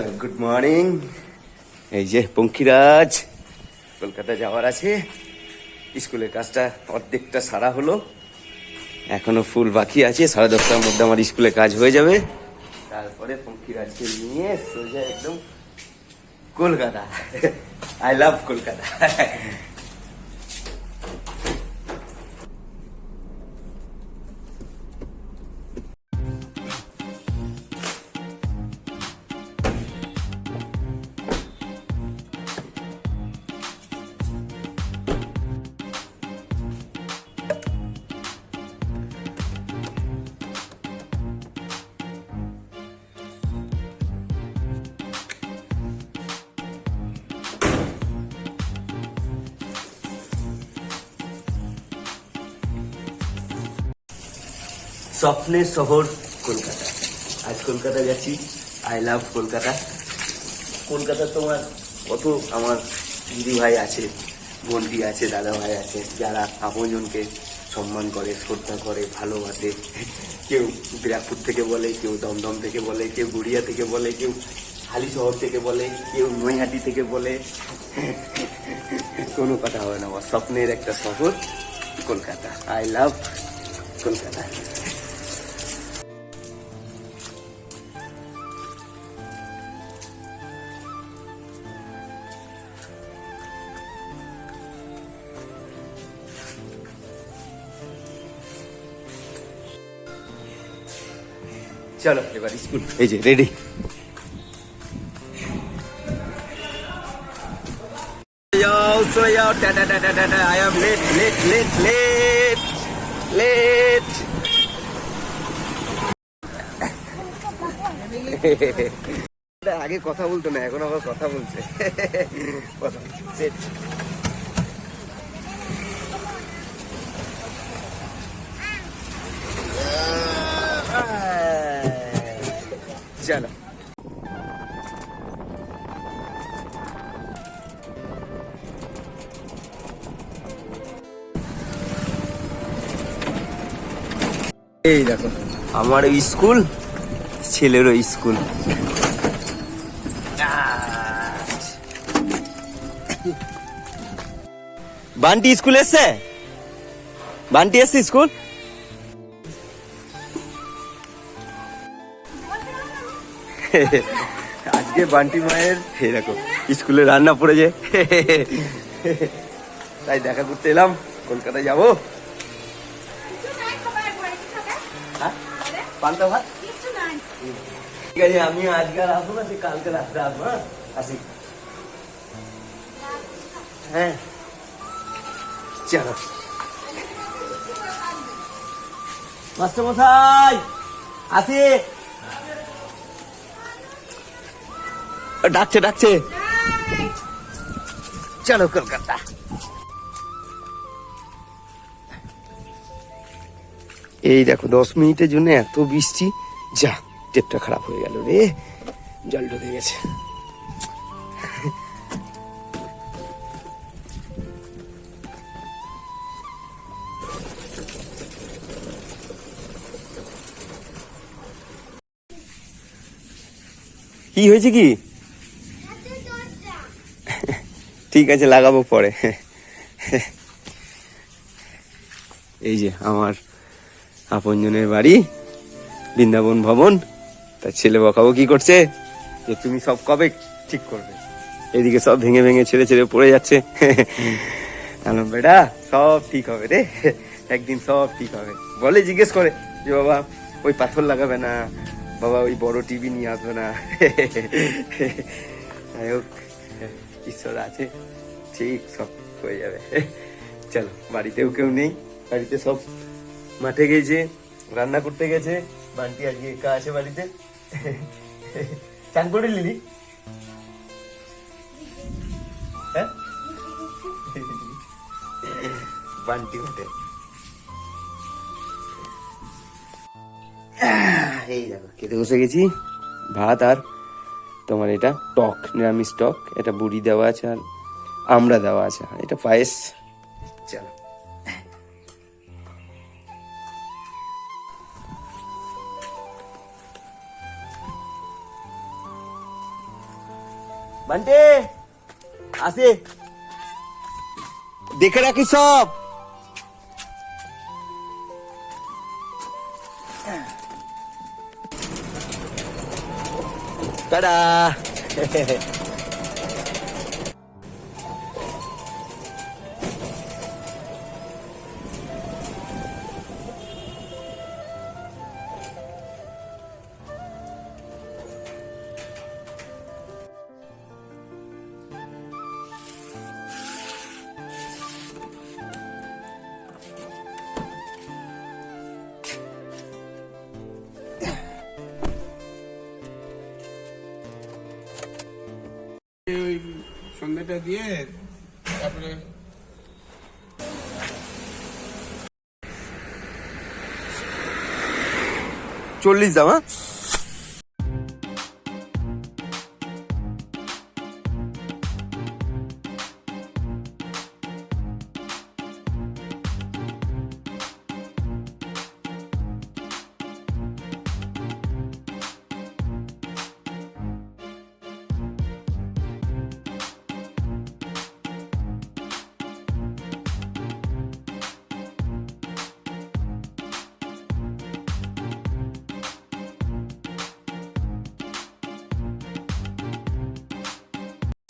Good morning এই যে পঙ্খিরাজ কলকাতা যাওয়ার আছে। স্কুলের কাজটা অর্ধেকটা সারা হলো। এখনও ফুল বাকি আছে, সাড়ে দশটার মধ্যে আমার স্কুলে কাজ হয়ে যাবে। তারপরে পঙ্খিরাজকে নিয়ে সোজা একদম কলকাতা। I love Kolkata. স্বপ্নের শহর কলকাতা। আজ কলকাতা যাচ্ছি। I love Kolkata. কলকাতা তোমার কত আমার দিদি ভাই আছে, বোনটি আছে, দাদা ভাই আছে, যারা আপনজনকে সম্মান করে, শ্রদ্ধা করে, ভালোবাসে। কেউ ব্যারাকপুর থেকে বলে, কেউ দমদম থেকে বলে, কেউ গড়িয়া থেকে বলে, কেউ হালি শহর থেকে বলে, কেউ নৈহাটি থেকে বলে। কোনো কথা হবে না, আমার স্বপ্নের একটা শহর কলকাতা। I love Kolkata. চলো এবার স্কুল। এই যে রেডি লেট লেট আগে কথা বলতো না এখন আবার কথা বলছে। কথা চলো এই দেখো। আমার স্কুল ছেলেরও স্কুল। বান্টি স্কুল এসছে? বান্টি এসছে স্কুল? আজকে বান্টি মায়ের এই দেখো, স্কুলে রান্না পড়েছে। তাই দেখা করতে এলাম, কলকাতায় যাব। আমি আজকে আর আসব না কালকে রাত্রে আসব হ্যাঁ? আসি। হ্যাঁ। চলো। মাস্টার মশাই আসি। ডাকছে ডাকছে। চলো কলকাতা। এই দেখো, দশ মিনিটের জন্য এত বৃষ্টি। যা টেপটা খারাপ হয়ে গেল রে। জল ঢুকে গেছে। কি হয়েছে কি? ঠিক আছে, লাগাবো পরে। এই যে আমার আপনজনের বাড়ি, বৃন্দাবন ভবন। তার ছেলে বকাবো কি করছে? যে তুমি সব কবে ঠিক করবে? এদিকে সব ভেঙে ভেঙে ছেড়ে ছেড়ে পড়ে যাচ্ছে। আলম বেটা, সব ঠিক হবে রে। একদিন সব ঠিক হবে। বলে জিজ্ঞেস করে যে বাবা, ওই পাথর লাগাবে না? বাবা, ওই বড় টিভি নিয়ে আসবে না? যাই হোক। ঈশ্বর আছে, ঠিক সব হয়ে যাবে। চলো, বাড়িতেও কেউ নেই, বাড়িতে সব মাঠে গেছে, রান্না করতে গেছে, বান্টি আজকে একা আছে বাড়িতে। চান করে নিলি হ্যাঁ? বান্টি উঠে। এই দেখো, খেতে বসে গেছি, ভাত আর তোমার এটা টক নিরামিষ টক এটা বুড়ি দেওয়া আছে আর আমড়া দেওয়া আছে। আর এটা পায়েস। চলো। বান্টে আসে। দেখে রাখি সব। 哒哒。嘿嘿嘿。ওই সন্ধ্যাটা দিয়ে তারপরে চল্লিশ দাম হ্যাঁ?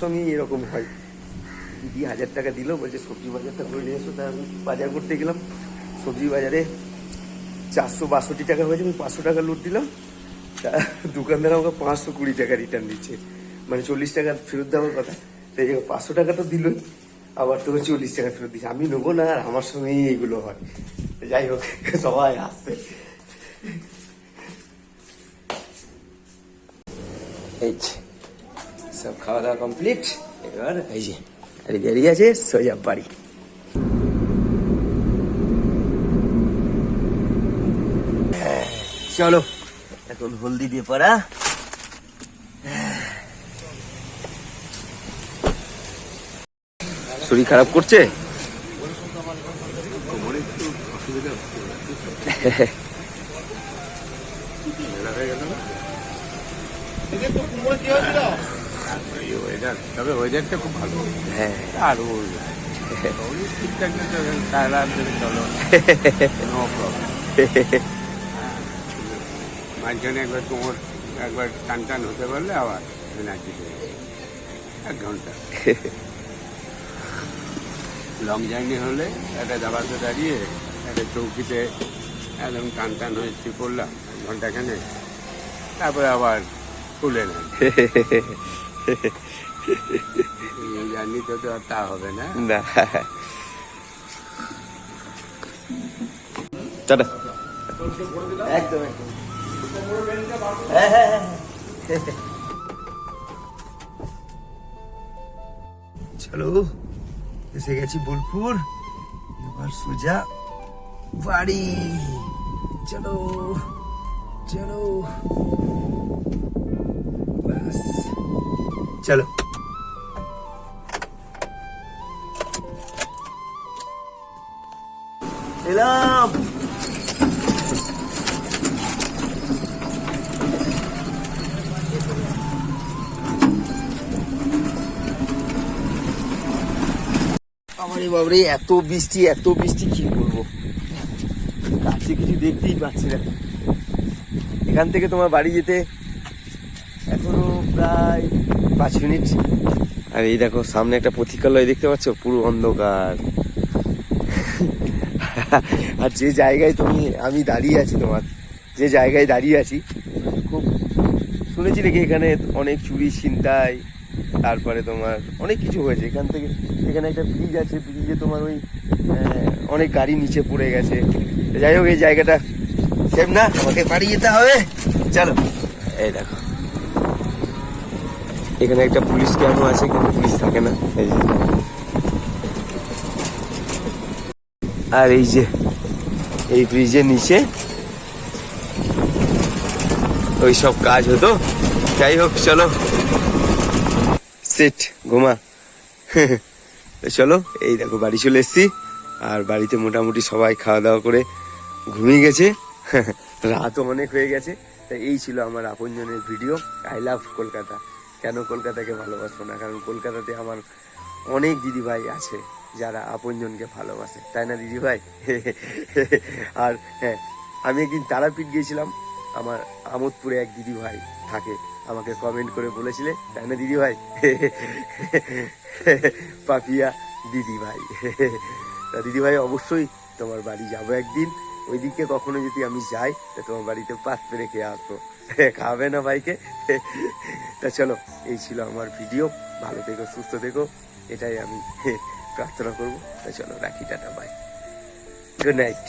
সঙ্গে এরকম হয়। দিদি হাজার টাকা দিল, বলছে সবজি বাজারটা করে নিয়ে এসো। তা আমি বাজার করতে গেলাম। সবজি বাজারে চারশো বাষট্টি টাকা হয়েছে, আমি পাঁচশো টাকা লুট দিলাম। তা দোকানদার আমাকে পাঁচশো কুড়ি টাকা রিটার্ন দিচ্ছে। মানে চল্লিশ টাকা ফেরত দেওয়ার কথা। তাই পাঁচশো টাকা তো দিলই, আবার তোকে চল্লিশ টাকা ফেরত দিচ্ছে। আমি নেব না, আর আমার সঙ্গেই এগুলো হয়। যাই হোক, সবাই আসছে। এই সব খাওয়া দাওয়া কমপ্লিট এবার এই যে আর বেরিয়ে আছে সোজা বাড়ি। হ্যাঁ, চলো এখন হলদি দিয়ে পড়া। শরীর খারাপ করছে? এই ওয়েদার তবে ওয়েদারটা খুব ভালো। হ্যাঁ। আর ওই ঠিকঠাক না সারা ধরে চলো নো প্রবলেম মাঝখানে একবার তোমার একবার টান টান হতে পারলে আবার এনার্জি এক ঘণ্টা। লং জার্নি হলে একটা দাবাতে দাঁড়িয়ে একটা চৌকিতে একদম টান টান হয়ে শুয়ে পড়লাম ঘন্টাখানে তারপরে আবার খুলে নেন এই জার্নিতে তো তা হবে না। না। টাটা। একদম একদম। হ্যাঁ, হ্যাঁ, হ্যাঁ, হ্যাঁ। চলো এসে গেছি বোলপুর। এবার সোজা বাড়ি। চলো চলো। চলো। এলাম। আমারে বাবরে, এত বৃষ্টি এত বৃষ্টি, কি করব কাছে কিছু দেখতেই পাচ্ছি না। এখান থেকে তোমার বাড়ি যেতে এখনও প্রায় পাঁচ মিনিট। আর এই দেখো, সামনে একটা প্রতীক্ষালয় দেখতে পাচ্ছ? পুরো অন্ধকার। আর যে জায়গায় তুমি, আমি দাঁড়িয়ে আছি তোমার, যে জায়গায় দাঁড়িয়ে আছি, খুব শুনেছি নাকি এখানে অনেক চুরি, ছিনতাই, তারপরে তোমার অনেক কিছু হয়েছে। এখান থেকে, এখানে একটা ব্রিজ আছে ব্রিজে তোমার ওই অনেক গাড়ি নিচে পড়ে গেছে। যাই হোক, এই জায়গাটা সেম না? আমাকে বাড়ি যেতে হবে। চলো। এই দেখো। এখানে একটা পুলিশ ক্যাম্পও আছে, কিন্তু পুলিশ থাকে না। এই যে। আর এই যে, এই ব্রিজের নিচে ওই সব কাজ হতো। যাই হোক, চলো। সেট, ঘুমা। চলো, এই দেখো, বাড়ি চলে এসছি। আর বাড়িতে মোটামুটি সবাই খাওয়া দাওয়া করে ঘুমিয়ে গেছে। রাতও অনেক হয়ে গেছে। তা এই ছিল আমার আপনজনের ভিডিও। I love Kolkata. কেন কলকাতাকে ভালোবাসবো না? কারণ কলকাতাতে আমার অনেক দিদি ভাই আছে যারা আপনজনকে ভালোবাসে। তাই না দিদি ভাই? আর হ্যাঁ আমি একদিন তারাপীঠ গিয়েছিলাম। আমার আমোদপুরে এক দিদি ভাই থাকে, আমাকে কমেন্ট করে বলেছিলে, তাই না দিদি ভাই? পাপিয়া দিদি ভাই। তা দিদি ভাই, অবশ্যই তোমার বাড়ি যাব একদিন। ওইদিকে কখনো যদি আমি যাই, তা তোমার বাড়িতে পাত্রে রেখে আসব। খাবে না ভাইকে? তা চলো, এই ছিল আমার ভিডিও। ভালো থেকো, সুস্থ থেকো। এটাই আমি প্রার্থনা করব। তা চলো, রাখি, টাটা বাই গুড নাইট